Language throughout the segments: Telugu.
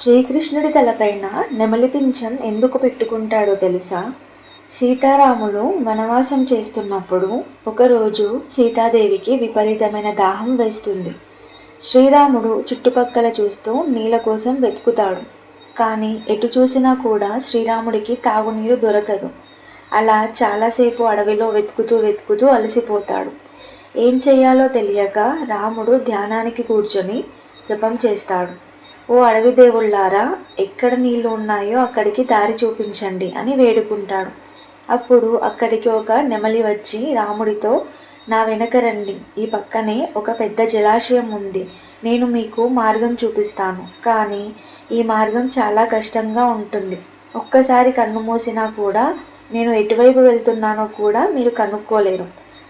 శ్రీకృష్ణుడి తలపైన నెమలి పింఛం ఎందుకు పెట్టుకుంటాడో తెలుసా? సీతారాములు వనవాసం చేస్తున్నప్పుడు ఒకరోజు సీతాదేవికి విపరీతమైన దాహం వేస్తుంది. శ్రీరాముడు చుట్టుపక్కల చూస్తూ నీళ్ళ కోసం వెతుకుతాడు. కానీ ఎటు చూసినా కూడా శ్రీరాముడికి తాగునీరు దొరకదు. అలా చాలాసేపు అడవిలో వెతుకుతూ వెతుకుతూ అలసిపోతాడు. ఏం చేయాలో తెలియక రాముడు ధ్యానానికి కూర్చొని జపం చేస్తాడు. ఓ అడవి దేవుళ్ళారా ఎక్కడ నీళ్ళు ఉన్నాయో అక్కడికి దారి చూపించండి అని వేడుకుంటాడు. అప్పుడు అక్కడికి ఒక నెమలి వచ్చి రాముడితో నా వెనక రండి. ఈ పక్కనే ఒక పెద్ద జలాశయం ఉంది. నేను మీకు మార్గం చూపిస్తాను. కానీ ఈ మార్గం చాలా కష్టంగా ఉంటుంది. ఒక్కసారి కన్ను మూసినా కూడా నేను ఎటువైపు వెళ్తున్నానో కూడా మీరు కనుక్కోలేరు.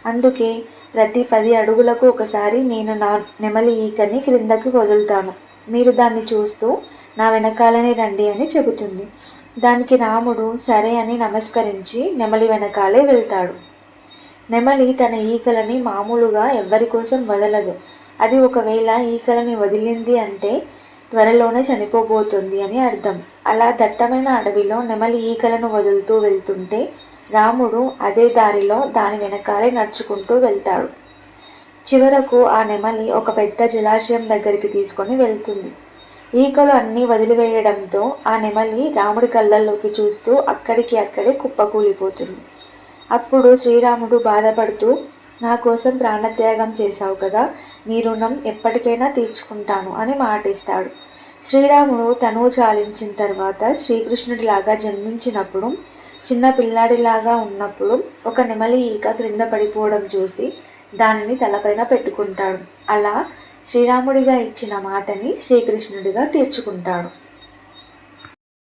అందుకే ప్రతి పది అడుగులకు ఒకసారి నేను నా నెమలి ఈకని క్రిందకి వదులుతాను. మీరు దాన్ని చూస్తూ నా వెనకాలనే రండి అని చెబుతుంది. దానికి రాముడు సరే అని నమస్కరించి నెమలి వెనకాలే వెళ్తాడు. నెమలి తన ఈకలని మామూలుగా ఎవ్వరి కోసం వదలదు. అది ఒకవేళ ఈకలని వదిలింది అంటే త్వరలోనే చనిపోబోతుంది అని అర్థం. అలా దట్టమైన అడవిలో నెమలి ఈకలను వదులుతూ వెళ్తుంటే రాముడు అదే దారిలో దాని వెనకాలే నడుచుకుంటూ వెళ్తాడు. చివరకు ఆ నెమలి ఒక పెద్ద జలాశయం దగ్గరికి తీసుకొని వెళ్తుంది. ఈకలు అన్నీ వదిలివేయడంతో ఆ నెమలి రాముడి కళ్ళల్లోకి చూస్తూ అక్కడికి అక్కడే కుప్పకూలిపోతుంది. అప్పుడు శ్రీరాముడు బాధపడుతూ నా కోసం ప్రాణత్యాగం చేశావు కదా నీ రుణం ఎప్పటికైనా తీర్చుకుంటాను అని మాటిస్తాడు. శ్రీరాముడు తనువు చాలించిన తర్వాత శ్రీకృష్ణుడిలాగా జన్మించినప్పుడు చిన్న పిల్లాడిలాగా ఉన్నప్పుడు ఒక నెమలి ఈక క్రింద పడిపోవడం చూసి దానిని తలపైన పెట్టుకుంటాడు. అలా శ్రీరాముడిగా ఇచ్చిన మాటని శ్రీకృష్ణుడిగా తీర్చుకుంటాడు.